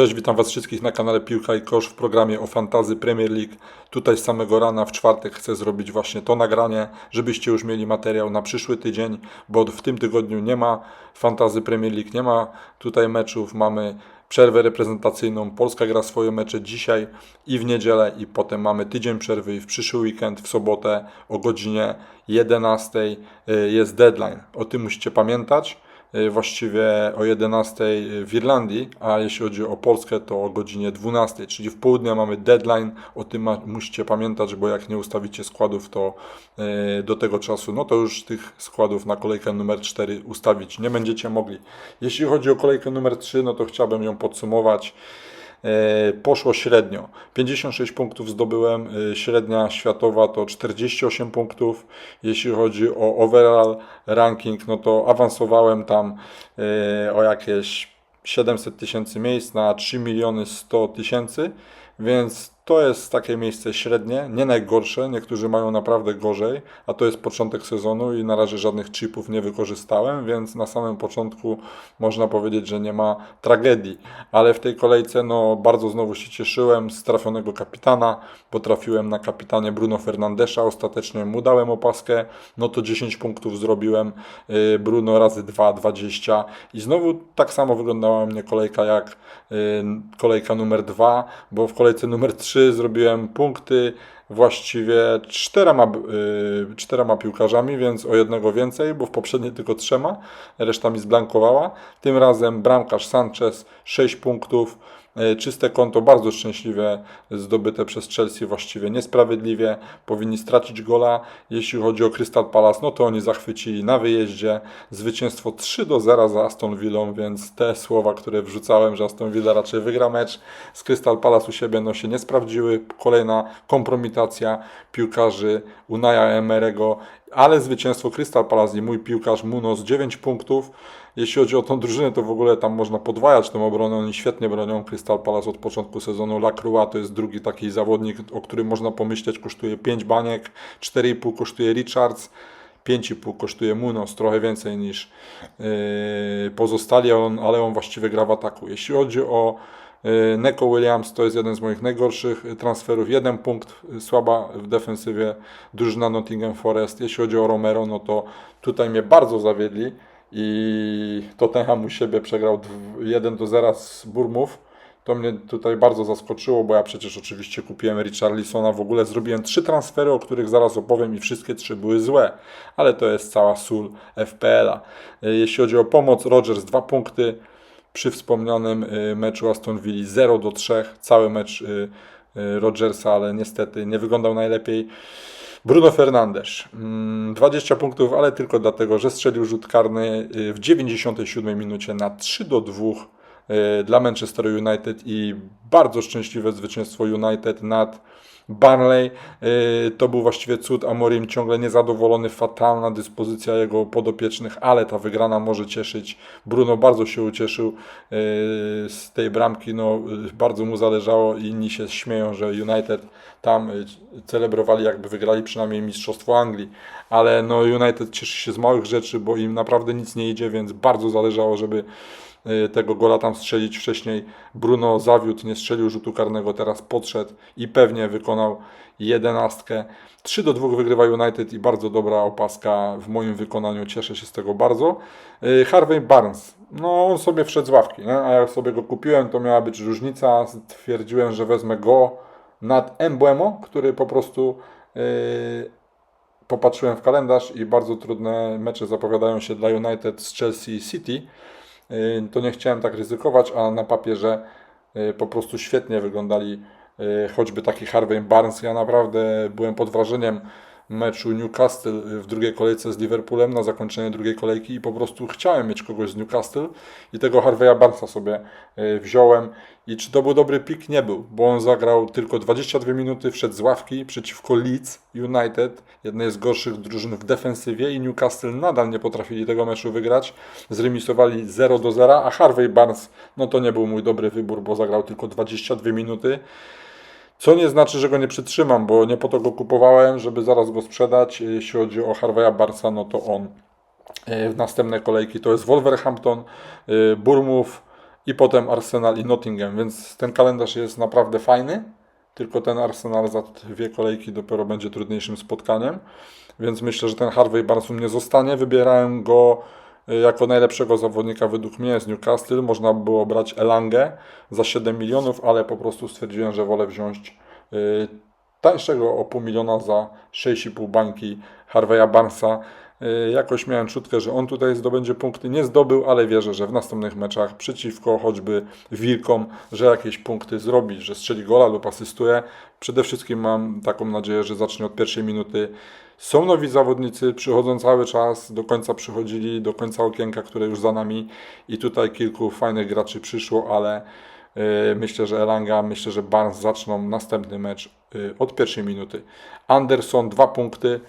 Cześć, witam Was wszystkich na kanale Piłka i Kosz w programie o Fantazy Premier League. Tutaj z samego rana w czwartek chcę zrobić właśnie to nagranie, żebyście już mieli materiał na przyszły tydzień, bo w tym tygodniu nie ma Fantazy Premier League, nie ma tutaj meczów, mamy przerwę reprezentacyjną. Polska gra swoje mecze dzisiaj i w niedzielę i potem mamy tydzień przerwy i w przyszły weekend w sobotę o godzinie 11 jest deadline. O tym musicie pamiętać y, właściwie o 11 w Irlandii, a jeśli chodzi o Polskę, to o godzinie 12, czyli w południe mamy deadline. O tym ma, musicie pamiętać, bo jak nie ustawicie składów, to y, do tego czasu, no to już tych składów na kolejkę numer 4 ustawić nie będziecie mogli. Jeśli chodzi o kolejkę numer 3, no to chciałbym ją podsumować. E, Poszło średnio. 56 punktów zdobyłem, e, średnia światowa to 48 punktów. Jeśli chodzi o overall ranking, no to awansowałem tam e, o jakieś 700 tysięcy miejsc na 3 miliony 100 tysięcy, więc to jest takie miejsce średnie, nie najgorsze. Niektórzy mają naprawdę gorzej, a to jest początek sezonu i na razie żadnych chipów nie wykorzystałem, więc na samym początku można powiedzieć, że nie ma tragedii. Ale w tej kolejce no, bardzo znowu się cieszyłem z trafionego kapitana, bo trafiłem na kapitanie Bruno Fernandesza. Ostatecznie mu dałem opaskę, no to 10 punktów zrobiłem. y, Bruno razy 2, 20 i znowu tak samo wyglądała mnie kolejka jak y, kolejka numer 2, bo w kolejce numer 3 zrobiłem punkty właściwie czterema, y, czterema piłkarzami, więc o jednego więcej, bo w poprzedniej tylko trzema, reszta mi zblankowała. Tym razem bramkarz Sanchez 6 punktów, czyste konto, bardzo szczęśliwie zdobyte przez Chelsea, właściwie niesprawiedliwie, powinni stracić gola. Jeśli chodzi o Crystal Palace, no to oni zachwycili na wyjeździe, zwycięstwo 3 do 0 za Aston Villą, więc te słowa, które wrzucałem, że Aston Villa raczej wygra mecz z Crystal Palace u siebie, no się nie sprawdziły. Kolejna kompromitacja piłkarzy Unaja Emerego, ale zwycięstwo Crystal Palace i mój piłkarz Munoz 9 punktów. Jeśli chodzi o tą drużynę, to w ogóle tam można podwajać tę obronę. Oni świetnie bronią Crystal Palace od początku sezonu. Lacroix to jest drugi taki zawodnik, o którym można pomyśleć, kosztuje 5 baniek, 4,5 kosztuje Richards. 5,5 kosztuje Munoz, trochę więcej niż yy, pozostali, ale on, ale on właściwie gra w ataku. Jeśli chodzi o Neko Williams, to jest jeden z moich najgorszych transferów. Jeden punkt yy, słaba w defensywie drużyna Nottingham Forest. Jeśli chodzi o Romero, no to tutaj mnie bardzo zawiedli i Tottenham u siebie przegrał dw- 1 do 0 z Burmów. To mnie tutaj bardzo zaskoczyło, bo ja przecież oczywiście kupiłem Richarlisona, w ogóle zrobiłem trzy transfery, o których zaraz opowiem i wszystkie trzy były złe, ale to jest cała sól FPL-a. Y, Jeśli chodzi o pomoc, Rodgers 2 punkty, przy wspomnianym y, meczu Aston Villa 0 do 3, cały mecz y, y, Rodgersa, ale niestety nie wyglądał najlepiej. Bruno Fernandes, mm, 20 punktów, ale tylko dlatego, że strzelił rzut karny w 97 minucie na 3 do 2 y, dla Manchester United i bardzo szczęśliwe zwycięstwo United nad Barnley. Y, To był właściwie cud. Amorim ciągle niezadowolony, fatalna dyspozycja jego podopiecznych, ale ta wygrana może cieszyć. Bruno bardzo się ucieszył y, z tej bramki. No, bardzo mu zależało i inni się śmieją, że United tam celebrowali jakby wygrali przynajmniej Mistrzostwo Anglii. Ale no, United cieszy się z małych rzeczy, bo im naprawdę nic nie idzie, więc bardzo zależało, żeby tego gola tam strzelić wcześniej. Bruno zawiódł, nie strzelił rzutu karnego, teraz podszedł i pewnie wykonał jedenastkę. 3 do 2 wygrywa United i bardzo dobra opaska w moim wykonaniu, cieszę się z tego bardzo. Y, Harvey Barnes, no on sobie wszedł z ławki, nie? a jak sobie go kupiłem, to miała być różnica. Stwierdziłem, że wezmę go nad Embuemo, który po prostu yy, popatrzyłem w kalendarz i bardzo trudne mecze zapowiadają się dla United z Chelsea City. Yy, To nie chciałem tak ryzykować, a na papierze yy, po prostu świetnie wyglądali yy, choćby taki Harvey Barnes. Ja naprawdę byłem pod wrażeniem meczu Newcastle w drugiej kolejce z Liverpoolem na zakończenie drugiej kolejki i po prostu chciałem mieć kogoś z Newcastle i tego Harveya Barnesa sobie yy, wziąłem i czy to był dobry pik? Nie był, bo on zagrał tylko 22 minuty, wszedł z ławki przeciwko Leeds United, jednej z gorszych drużyn w defensywie i Newcastle nadal nie potrafili tego meczu wygrać. Zremisowali 0 do 0, a Harvey Barnes, no to nie był mój dobry wybór, bo zagrał tylko 22 minuty. Co nie znaczy, że go nie przytrzymam, bo nie po to go kupowałem, żeby zaraz go sprzedać. Jeśli chodzi o Harveya Barnesa, no to on e, w następne kolejki to jest Wolverhampton, e, Bournemouth, i potem Arsenal i Nottingham, więc ten kalendarz jest naprawdę fajny. Tylko ten Arsenal za dwie kolejki dopiero będzie trudniejszym spotkaniem. Więc myślę, że ten Harvey Barnes u mnie zostanie. Wybierałem go jako najlepszego zawodnika według mnie z Newcastle. Można by było brać Elangę za 7 milionów, ale po prostu stwierdziłem, że wolę wziąć y, tańszego o pół miliona za 6,5 bańki Harveya Barnesa. Y, Jakoś miałem czutkę, że on tutaj zdobędzie punkty. Nie zdobył, ale wierzę, że w następnych meczach przeciwko choćby Wilkom, że jakieś punkty zrobi, że strzeli gola lub asystuje. Przede wszystkim mam taką nadzieję, że zacznie od pierwszej minuty. Są nowi zawodnicy, przychodzą cały czas, do końca przychodzili, do końca okienka, które już za nami i tutaj kilku fajnych graczy przyszło, ale y, myślę, że Elanga, myślę, że Barnes zaczną następny mecz y, od pierwszej minuty. Anderson dwa punkty,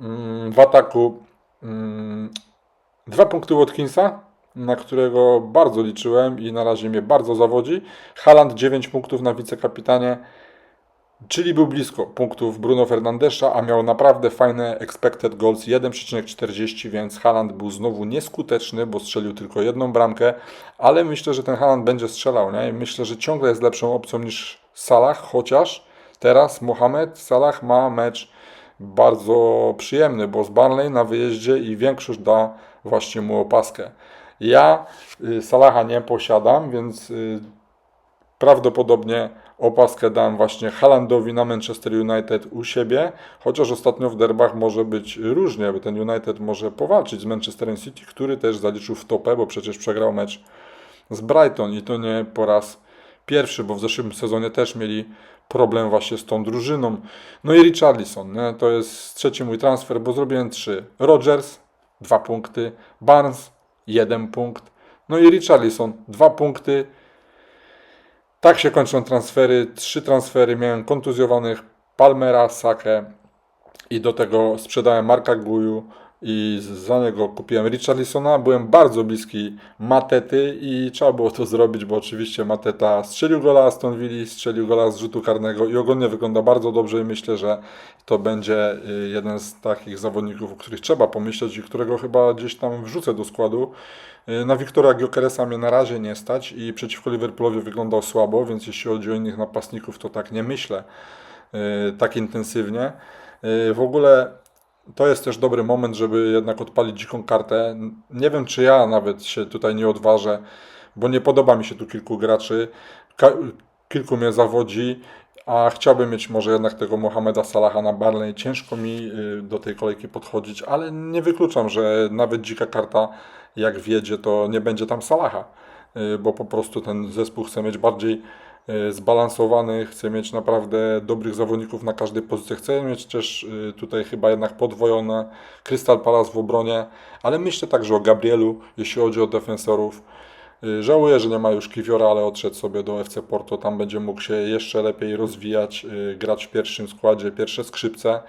Mm, w ataku mm, dwa punkty Watkinsa, na którego bardzo liczyłem i na razie mnie bardzo zawodzi. Haaland 9 punktów na wicekapitanie, czyli był blisko punktów Bruno Fernandesza, a miał naprawdę fajne expected goals 1,40, więc Haaland był znowu nieskuteczny, bo strzelił tylko jedną bramkę, ale myślę, że ten Haaland będzie strzelał. Nie? Myślę, że ciągle jest lepszą opcją niż Salah, chociaż teraz Mohamed Salah ma mecz bardzo przyjemny, bo z Barnley na wyjeździe i większość da właśnie mu opaskę. Ja y, Salaha nie posiadam, więc y, prawdopodobnie opaskę dam właśnie Haalandowi na Manchester United u siebie, chociaż ostatnio w derbach może być różnie, bo ten United może powalczyć z Manchesterem City, który też zaliczył w topę, bo przecież przegrał mecz z Brighton i to nie po raz pierwszy, bo w zeszłym sezonie też mieli problem właśnie z tą drużyną. No i Richarlison, nie? to jest trzeci mój transfer, bo zrobiłem trzy. Rodgers, dwa punkty, Barnes, jeden punkt, no i Richarlison, dwa punkty. Tak się kończą transfery. Trzy transfery miałem kontuzjowanych Palmera, Sakę i do tego sprzedałem Marka Guju i za niego kupiłem Richarlisona. Byłem bardzo bliski Matety i trzeba było to zrobić, bo oczywiście Mateta strzelił gola Aston Villa, strzelił gola z rzutu karnego i ogólnie wygląda bardzo dobrze i myślę, że to będzie y, jeden z takich zawodników, o których trzeba pomyśleć i którego chyba gdzieś tam wrzucę do składu. Y, Na Wiktora Giokeresa mnie na razie nie stać i przeciwko Liverpoolowi wyglądał słabo, więc jeśli chodzi o innych napastników, to tak nie myślę y, tak intensywnie. W ogóle to jest też dobry moment, żeby jednak odpalić dziką kartę. Nie wiem, czy ja nawet się tutaj nie odważę, bo nie podoba mi się tu kilku graczy. Kilku mnie zawodzi, a chciałbym mieć może jednak tego Mohameda Salaha na Barley. Ciężko mi y, do tej kolejki podchodzić, ale nie wykluczam, że nawet dzika karta, jak wiedzie, to nie będzie tam Salaha, y, bo po prostu ten zespół chce mieć bardziej zbalansowany, chce mieć naprawdę dobrych zawodników na każdej pozycji. Chce mieć też y, tutaj chyba jednak podwojone Crystal Palace w obronie, ale myślę także o Gabrielu, jeśli chodzi o defensorów. Y, Żałuję, że nie ma już Kiwiora, ale odszedł sobie do FC Porto. Tam będzie mógł się jeszcze lepiej rozwijać, grać w pierwszym składzie, pierwsze skrzypce.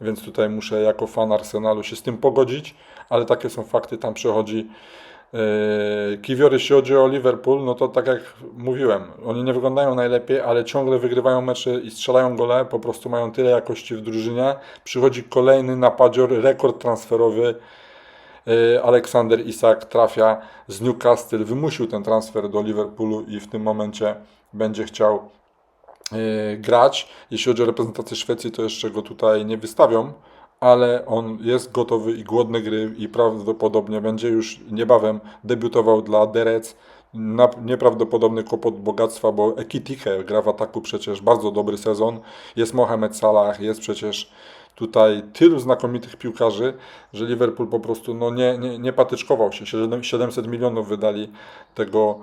Więc tutaj muszę jako fan Arsenalu się z tym pogodzić, ale takie są fakty. Tam przychodzi Yy, Kiwior, jeśli chodzi o Liverpool, no to tak jak mówiłem, oni nie wyglądają najlepiej, ale ciągle wygrywają mecze i strzelają gole, po prostu mają tyle jakości w drużynie. Przychodzi kolejny napadzior, rekord transferowy. Yy, Aleksander Isak trafia z Newcastle, wymusił ten transfer do Liverpoolu i w tym momencie będzie chciał yy, grać. Jeśli chodzi o reprezentację Szwecji, to jeszcze go tutaj nie wystawią, ale on jest gotowy i głodny gry i prawdopodobnie będzie już niebawem debiutował dla Derec. Na, nieprawdopodobny kłopot bogactwa, bo Ekitike gra w ataku przecież bardzo dobry sezon. Jest Mohamed Salah, jest przecież tutaj tylu znakomitych piłkarzy, że Liverpool po prostu no, nie, nie, nie patyczkował się. 700 milionów wydali tego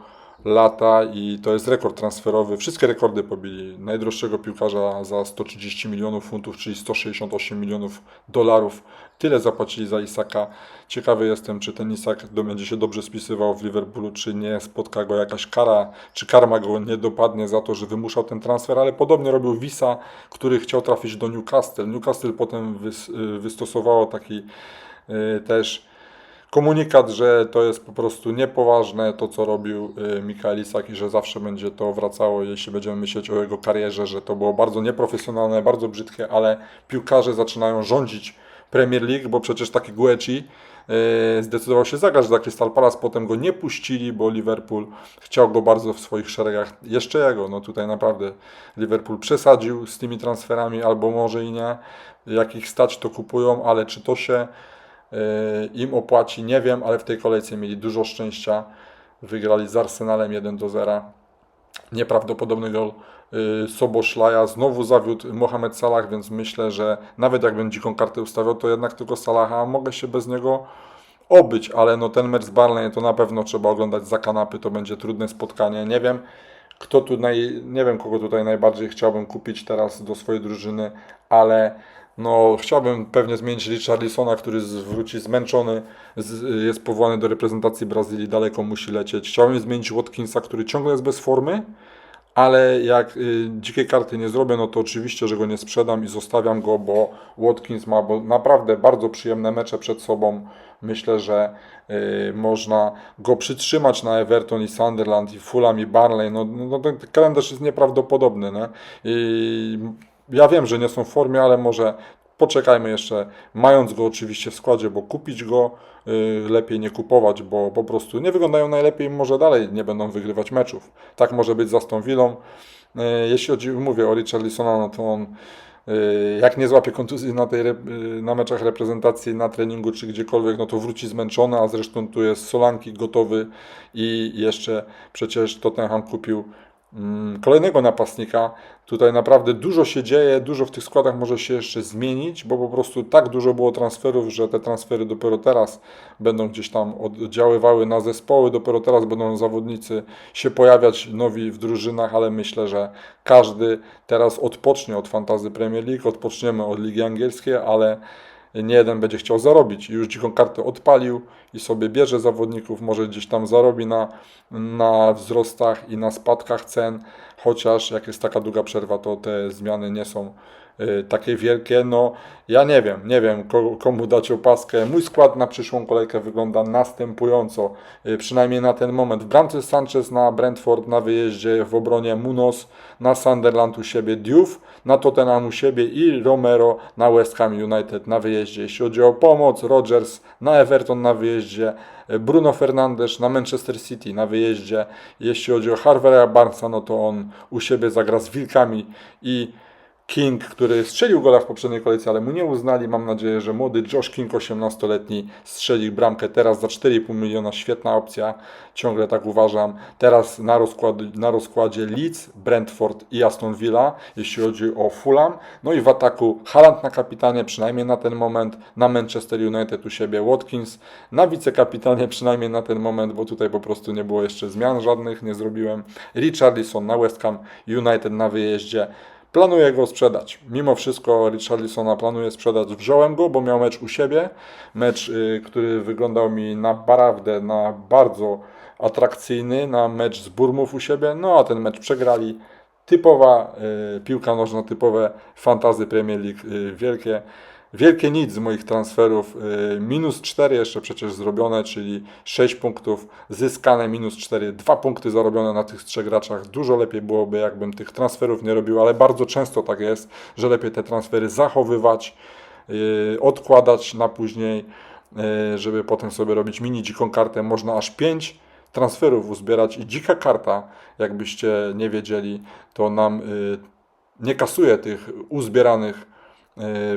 lata i to jest rekord transferowy. Wszystkie rekordy pobili. Najdroższego piłkarza za 130 milionów funtów, czyli 168 milionów dolarów. Tyle zapłacili za Isaka. Ciekawy jestem, czy ten Isak będzie się dobrze spisywał w Liverpoolu, czy nie spotka go jakaś kara, czy karma go nie dopadnie za to, że wymuszał ten transfer, ale podobnie robił Wisa, który chciał trafić do Newcastle. Newcastle potem wys, wystosowało taki y, też komunikat, że to jest po prostu niepoważne to, co robił y, Mikael Isak i że zawsze będzie to wracało, jeśli będziemy myśleć o jego karierze, że to było bardzo nieprofesjonalne, bardzo brzydkie, ale piłkarze zaczynają rządzić Premier League, bo przecież taki Guecci e, zdecydował się zagrać za Crystal Palace, potem go nie puścili, bo Liverpool chciał go bardzo w swoich szeregach. Jeszcze jego, no tutaj naprawdę Liverpool przesadził z tymi transferami, albo może i nie. Jak ich stać, to kupują, ale czy to się im opłaci, nie wiem, ale w tej kolejce mieli dużo szczęścia. Wygrali z Arsenalem 1 do 0 nieprawdopodobny gol y, Soboszlaja. Znowu zawiódł Mohamed Salah, więc myślę, że nawet jakbym dziką kartę ustawiał, to jednak tylko Salaha mogę się bez niego obyć, ale no ten mecz z Barley to na pewno trzeba oglądać za kanapy, to będzie trudne spotkanie. Nie wiem, kto tu naj, nie wiem kogo tutaj najbardziej chciałbym kupić teraz do swojej drużyny, ale no, chciałbym pewnie zmienić Richarlisona, który wróci zmęczony, z, jest powołany do reprezentacji Brazylii, daleko musi lecieć. Chciałbym zmienić Watkinsa, który ciągle jest bez formy, ale jak y, dzikiej karty nie zrobię, no to oczywiście, że go nie sprzedam i zostawiam go, bo Watkins ma bo naprawdę bardzo przyjemne mecze przed sobą. Myślę, że y, można go przytrzymać na Everton i Sunderland i Fulham i Barley. No, no, no ten kalendarz jest nieprawdopodobny. Nie? I ja wiem, że nie są w formie, ale może poczekajmy jeszcze, mając go oczywiście w składzie, bo kupić go y, lepiej nie kupować, bo po prostu nie wyglądają najlepiej, może dalej nie będą wygrywać meczów. Tak może być z Aston Villą. Y, jeśli chodzi, mówię o Richarlisona, no to on y, jak nie złapie kontuzji na, tej, y, na meczach reprezentacji, na treningu czy gdziekolwiek, no to wróci zmęczony, a zresztą tu jest Solanki gotowy i jeszcze przecież Tottenham kupił kolejnego napastnika. Tutaj naprawdę dużo się dzieje, dużo w tych składach może się jeszcze zmienić, bo po prostu tak dużo było transferów, że te transfery dopiero teraz będą gdzieś tam oddziaływały na zespoły, dopiero teraz będą zawodnicy się pojawiać nowi w drużynach, ale myślę, że każdy teraz odpocznie od fantazy Premier League, odpoczniemy od Ligi Angielskiej, ale nie jeden będzie chciał zarobić. I już dziką kartę odpalił i sobie bierze zawodników, może gdzieś tam zarobi na, na wzrostach i na spadkach cen, chociaż jak jest taka długa przerwa, to te zmiany nie są takie wielkie. No, ja nie wiem, nie wiem ko- komu dać opaskę. Mój skład na przyszłą kolejkę wygląda następująco, y, przynajmniej na ten moment. W bramce Sanchez na Brentford na wyjeździe, w obronie Munoz, na Sunderland u siebie Diouf, na Tottenham u siebie i Romero na West Ham United na wyjeździe. Jeśli chodzi o pomoc, Rodgers na Everton na wyjeździe, y, Bruno Fernandes na Manchester City na wyjeździe. Jeśli chodzi o Harvera Barnesa, no to on u siebie zagra z Wilkami i King, który strzelił gola w poprzedniej kolejce, ale mu nie uznali. Mam nadzieję, że młody Josh King, 18-letni, strzeli bramkę teraz za 4,5 miliona. Świetna opcja, ciągle tak uważam. Teraz na, rozkład, na rozkładzie Leeds, Brentford i Aston Villa, jeśli chodzi o Fulham. No i w ataku Haaland na kapitanie, przynajmniej na ten moment. Na Manchester United u siebie Watkins. Na wicekapitanie, przynajmniej na ten moment, bo tutaj po prostu nie było jeszcze zmian żadnych, nie zrobiłem. Richarlison na West Ham United na wyjeździe. Planuję go sprzedać. Mimo wszystko Richarlisona planuję sprzedać. Wziąłem go, bo miał mecz u siebie. Mecz, y, który wyglądał mi naprawdę na bardzo atrakcyjny, na mecz z Burmów u siebie. No a ten mecz przegrali. Typowa y, piłka nożna, typowe fantazy Premier League, y, wielkie. Wielkie nic z moich transferów. y, Minus 4 jeszcze przecież zrobione, czyli 6 punktów zyskane, minus 4, 2 punkty zarobione na tych trzech graczach. Dużo lepiej byłoby, jakbym tych transferów nie robił, ale bardzo często tak jest, że lepiej te transfery zachowywać, y, odkładać na później, y, żeby potem sobie robić mini dziką kartę. Można aż 5 transferów uzbierać i dzika karta, jakbyście nie wiedzieli, to nam nie kasuje tych uzbieranych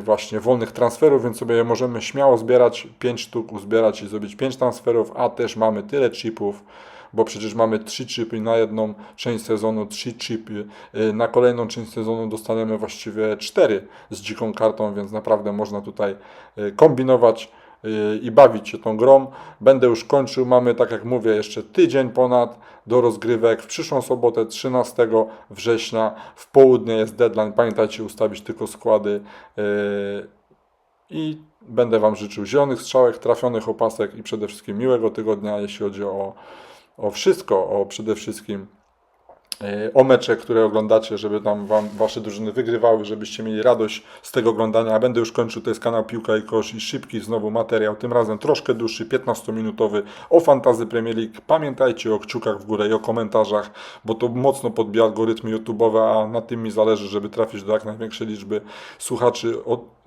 właśnie wolnych transferów, więc sobie możemy śmiało zbierać, 5 sztuk uzbierać i zrobić 5 transferów, a też mamy tyle chipów, bo przecież mamy 3 chipy na jedną część sezonu, 3 chipy y, na kolejną część sezonu dostaniemy właściwie 4 z dziką kartą, więc naprawdę można tutaj y, kombinować. y, i bawić się tą grą. Będę już kończył, mamy tak jak mówię jeszcze tydzień ponad do rozgrywek. W przyszłą sobotę 13 września w południe jest deadline. Pamiętajcie ustawić tylko składy yy, i będę Wam życzył zielonych strzałek, trafionych opasek i przede wszystkim miłego tygodnia, jeśli chodzi o, o wszystko, o przede wszystkim o mecze, które oglądacie, żeby tam wam wasze drużyny wygrywały, żebyście mieli radość z tego oglądania. A będę już kończył, to jest kanał Piłka i Kosz i szybki znowu materiał, tym razem troszkę dłuższy, 15-minutowy o fantazy Premier League. Pamiętajcie o kciukach w górę i o komentarzach, bo to mocno podbija algorytmy YouTube'owe, a na tym mi zależy, żeby trafić do jak największej liczby słuchaczy. Od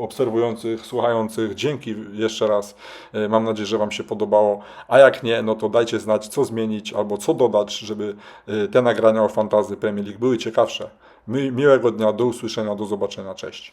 obserwujących, słuchających. Dzięki jeszcze raz. E, Mam nadzieję, że Wam się podobało. A jak nie, no to dajcie znać, co zmienić albo co dodać, żeby e, te nagrania o fantazy Premier League były ciekawsze. Mi- Miłego dnia, do usłyszenia, do zobaczenia. Cześć.